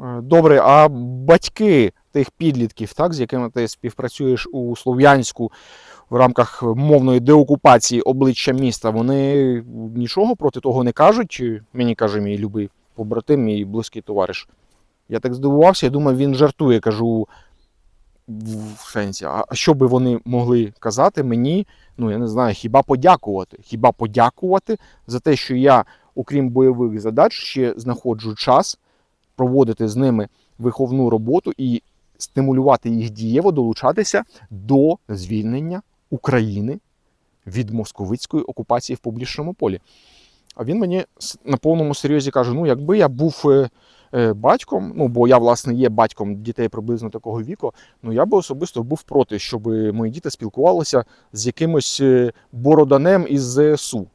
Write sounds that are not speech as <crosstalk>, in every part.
Е, Добре, а батьки тих підлітків, так, з якими ти співпрацюєш у Слов'янську в рамках мовної деокупації обличчя міста, вони нічого проти того не кажуть? Чи мені каже мій любий побратим, мій близький товариш? Я так здивувався, я думаю, він жартує, кажу в сенсі, а що би вони могли казати мені? Ну, я не знаю, хіба подякувати? Хіба подякувати за те, що я, окрім бойових задач, ще знаходжу час проводити з ними виховну роботу і стимулювати їх дієво долучатися до звільнення України від московицької окупації в публічному полі. А він мені на повному серйозі каже: ну, якби я був е, е, батьком, ну бо я, власне, є батьком дітей приблизно такого віку, ну я би особисто був проти, щоб мої діти спілкувалися з якимось е, бороданем із ЗСУ.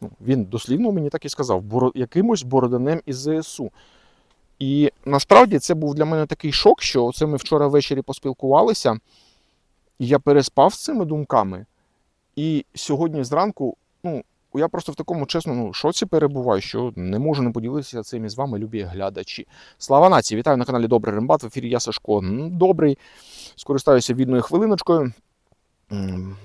Ну, він дослівно мені так і сказав: якимось бороданем із ЗСУ. І насправді це був для мене такий шок, що це ми вчора ввечері поспілкувалися, і я переспав з цими думками. І сьогодні зранку, ну, я просто в такому чесному шоці перебуваю, що не можу не поділитися цим із вами, любі глядачі. Слава нації! Вітаю на каналі Добрий Рембат. В ефірі я Сашко Добрий. Скористаюся відною хвилиночкою.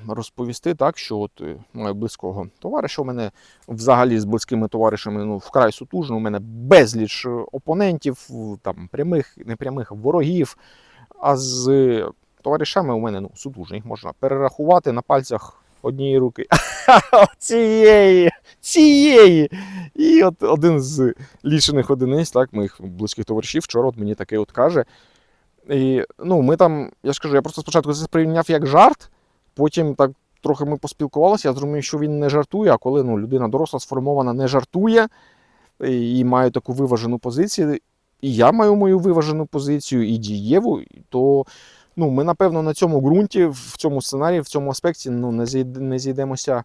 Розповісти так, що от е, маю близького товариша. У мене взагалі з близькими товаришами ну, вкрай сутужно. У мене безліч е, опонентів, там прямих, непрямих ворогів. А з е, товаришами у мене ну, сутужно. Їх можна перерахувати на пальцях однієї руки. <laughs> Цієї, цієї. І от один з лічених одиниць, так, моїх близьких товаришів, вчора от мені таке от каже. І, ну, ми там, я ж кажу, я просто спочатку це сприйняв як жарт, потім так трохи ми поспілкувалися, я зрозумів, що він не жартує, а коли ну, людина доросла, сформована, не жартує і і має таку виважену позицію, і я маю мою виважену позицію, і дієву, то ну, ми, напевно, на цьому ґрунті, в цьому сценарії, в цьому аспекті ну, не зійдемося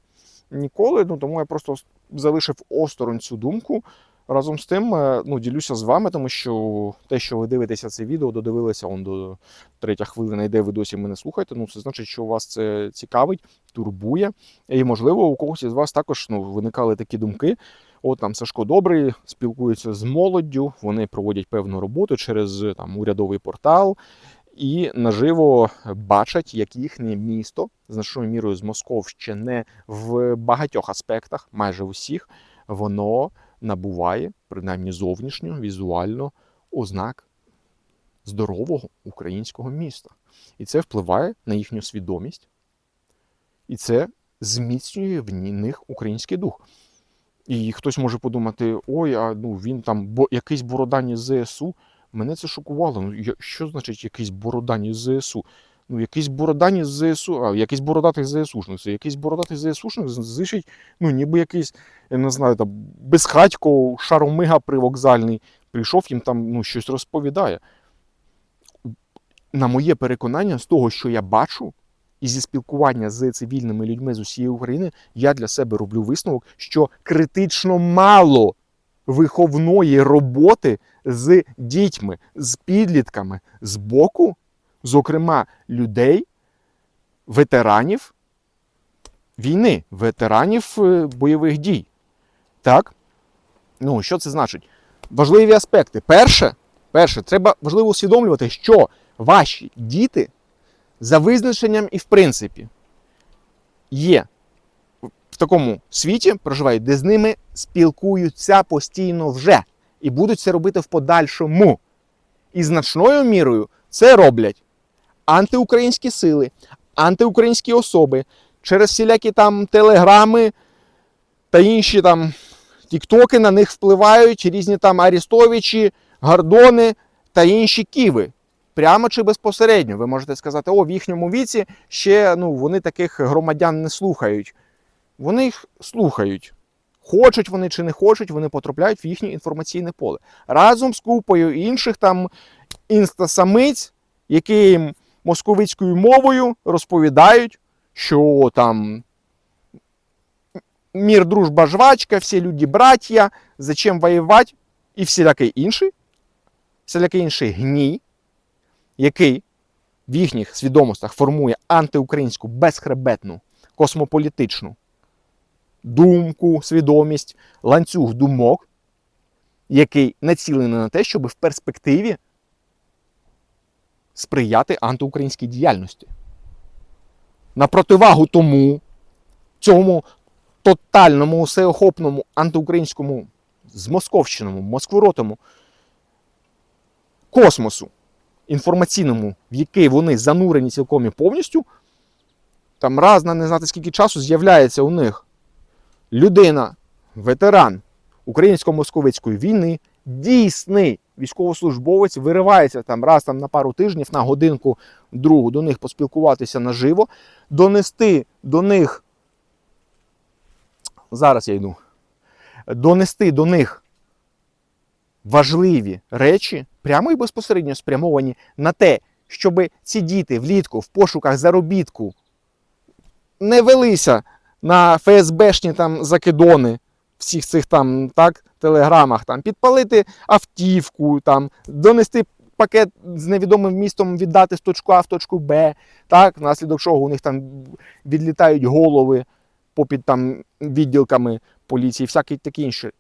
ніколи. Ну, тому я просто залишив осторонь цю думку. Разом з тим, е, ну, ділюся з вами, тому що те, що ви дивитеся це відео, додивилися он до третя хвилина, і де ви досі мене слухаєте, ну це значить, що вас це цікавить, турбує. І, можливо, у когось із вас також ну, виникали такі думки. От там Сашко Добрий спілкується з молоддю, вони проводять певну роботу через там урядовий портал і наживо бачать, як їхнє місто значною мірою з Московщини в багатьох аспектах, майже усіх, воно набуває, принаймні зовнішньо, візуально, ознак здорового українського міста. І це впливає на їхню свідомість, і це зміцнює в них український дух. І хтось може подумати: ой, а ну він там бо якийсь бородані з ЗСУ. Мене це шокувало. Ну, що значить якийсь бородані з ЗСУ? Ну, якийсь бородані з ЗСУ, а якийсь бородатий ЗСУшник. Якийсь бородатий ЗСУшник зичить, ну, ніби якийсь, я не знаю, там, безхатько, шаромига привокзальний, прийшов їм там ну, щось розповідає. На моє переконання, з того, що я бачу, і зі спілкування з цивільними людьми з усієї України, я для себе роблю висновок, що критично мало виховної роботи з дітьми, з підлітками з боку, зокрема, людей, ветеранів війни, ветеранів е, бойових дій. Так? Ну, що це значить? Важливі аспекти. Перше, перше, треба важливо усвідомлювати, що ваші діти за визначенням і в принципі є в такому світі, проживають, де з ними спілкуються постійно вже і будуть це робити в подальшому. І значною мірою це роблять антиукраїнські сили, антиукраїнські особи через всілякі там телеграми та інші там тіктоки на них впливають, різні там Арістовичі, Гордони та інші ківи. Прямо чи безпосередньо. Ви можете сказати, о, в їхньому віці ще ну, вони таких громадян не слухають. Вони їх слухають. Хочуть вони чи не хочуть, вони потрапляють в їхнє інформаційне поле. Разом з купою інших там інстасамиць, які їм московицькою мовою розповідають, що там мір, дружба, жвачка, всі люди браття, зачем воювати, і всілякий інший, всілякий інший гній, який в їхніх свідомостях формує антиукраїнську безхребетну космополітичну думку, свідомість, ланцюг думок, який націлений на те, щоб в перспективі сприяти антиукраїнській діяльності. На противагу тому, цьому тотальному, всеохопному антиукраїнському, змосковщиному, москворотому космосу інформаційному, в який вони занурені цілком і повністю, там раз на не знати скільки часу з'являється у них людина, ветеран українсько-московицької війни, дійсний військовослужбовець, виривається там раз там на пару тижнів, на годинку другу до них поспілкуватися наживо, донести до них. Зараз я йду. Донести до них важливі речі, прямо і безпосередньо спрямовані на те, щоб ці діти влітку в пошуках заробітку не велися на ФСБшні там закидони всіх цих там так, телеграмах, там, підпалити автівку, там, донести пакет з невідомим містом, віддати з точку А в точку Б, так, внаслідок чого у них там відлітають голови попід там відділками поліції, всяке таке інше.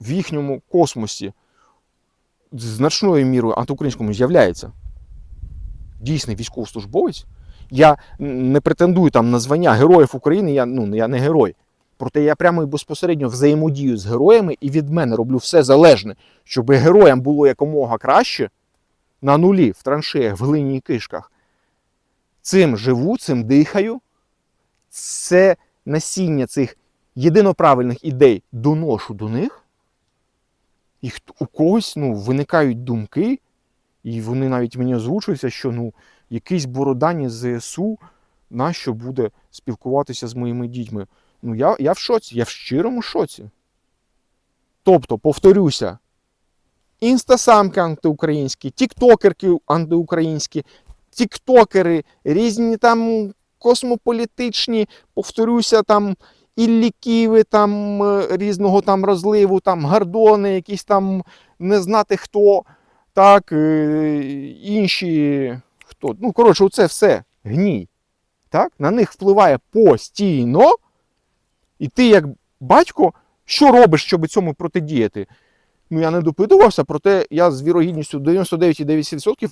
В їхньому космосі значною мірою антиукраїнському з'являється дійсний військовослужбовець. Я не претендую там на звання Героїв України, я, ну, я не герой. Проте я прямо і безпосередньо взаємодію з героями і від мене роблю все залежне, щоб героям було якомога краще на нулі, в траншеях, в глині і кишках. Цим живу, цим дихаю. Це насіння цих єдиноправильних ідей доношу до них. І у когось ну, виникають думки, і вони навіть мені озвучуються, що ну, якийсь бородані ЗСУ нащо буде спілкуватися з моїми дітьми. Ну, я, я в шоці, я в щирому шоці. Тобто, повторюся, інстасамки антиукраїнські, тіктокерки антиукраїнські, тіктокери, різні там космополітичні, повторюся, там Іллі Києви, там е, різного там розливу, там гардони, якісь там не знати хто, так, е, інші хто. Ну, коротше, оце все гній. Так? На них впливає постійно. І ти, як батько, що робиш, щоб цьому протидіяти? Ну, я не допитувався, проте я з вірогідністю 99,9%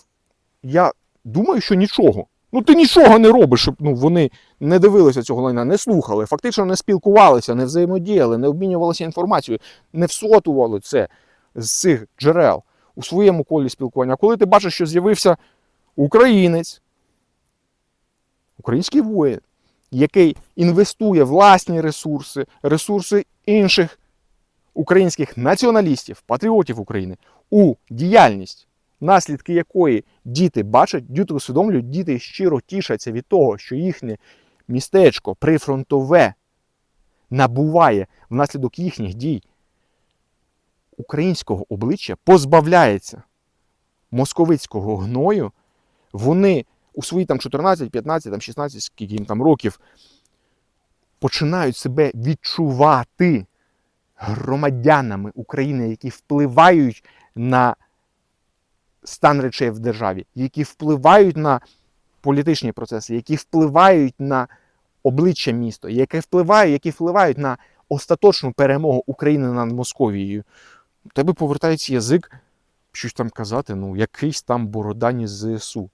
я думаю, що нічого. Ну, ти нічого не робиш, щоб ну, вони не дивилися цього лайна, не слухали, фактично не спілкувалися, не взаємодіяли, не обмінювалися інформацією, не всотували це з цих джерел у своєму колі спілкування. А коли ти бачиш, що з'явився українець, український воїн, який інвестує власні ресурси, ресурси інших українських націоналістів, патріотів України у діяльність, наслідки якої діти бачать, діти усвідомлюють, діти щиро тішаться від того, що їхнє містечко прифронтове набуває внаслідок їхніх дій. Українського обличчя, позбавляється московицького гною, вони у свої там 14, 15, там 16, скільки їм там років починають себе відчувати громадянами України, які впливають на стан речей в державі, які впливають на політичні процеси, які впливають на обличчя міста, які впливають, які впливають на остаточну перемогу України над Московією. У тебе повертається язик, щось там казати, ну, якийсь там бородані ЗСУ.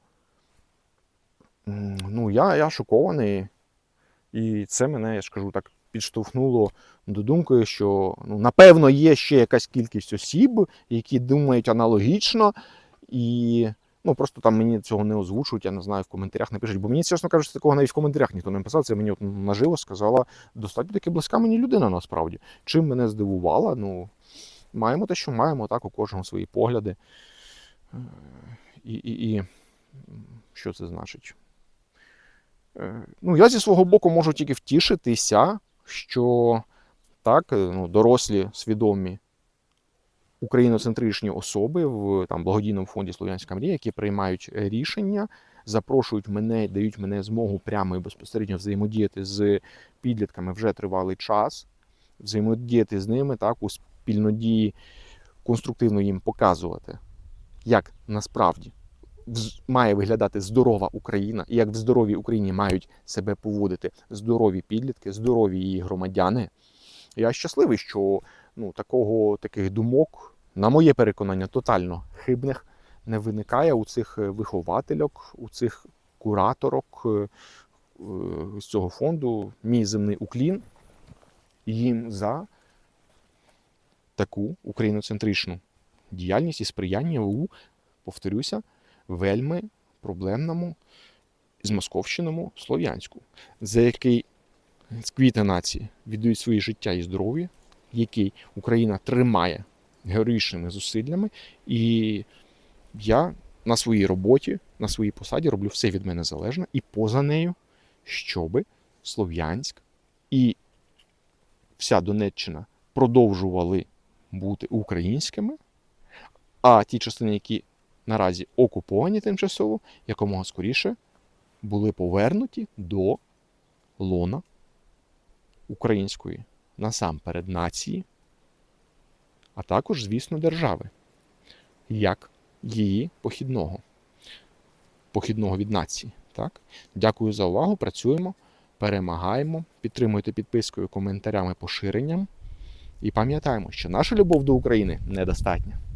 Ну, я, я шокований. І це мене, я ж кажу, так підштовхнуло до думки, що ну, напевно є ще якась кількість осіб, які думають аналогічно, і ну, просто там мені цього не озвучують, я не знаю, в коментарях напишуть. Бо мені, чесно кажучи, такого навіть в коментарях ніхто не написав. Це мені от наживо сказала достатньо таки близька мені людина насправді. Чим мене здивувала, ну, маємо те, що маємо, так, у кожного свої погляди. Е, І, і, і що це значить? Е, Ну, я зі свого боку можу тільки втішитися, що так, е, ну, дорослі, свідомі україноцентричні особи в там, благодійному фонді Слов'янська мрія, які приймають рішення, запрошують мене, дають мене змогу прямо і безпосередньо взаємодіяти з підлітками вже тривалий час, взаємодіяти з ними так, у спільнодії, конструктивно їм показувати, як насправді має виглядати здорова Україна, і як в здоровій Україні мають себе поводити здорові підлітки, здорові її громадяни. Я щасливий, що ну, такого, таких думок, на моє переконання, тотально хибних не виникає у цих е, виховательок, у цих кураторок е, е, з цього фонду. Мій земний уклін їм за таку україноцентричну діяльність і сприяння у, повторюся, вельми проблемному змосковщиному Слов'янську, за який сквіти нації віддають свої життя і здоров'я, який Україна тримає героїчними зусиллями. І я на своїй роботі, на своїй посаді роблю все від мене залежне і поза нею, щоби Слов'янськ і вся Донеччина продовжували бути українськими, а ті частини, які наразі окуповані тимчасово, якомога скоріше були повернуті до лона української насамперед нації, а також, звісно, держави, як її похідного, похідного від нації. Так? Дякую за увагу. Працюємо, перемагаємо. Підтримуйте підпискою, коментарями, поширенням. І пам'ятаємо, що наша любов до України недостатня.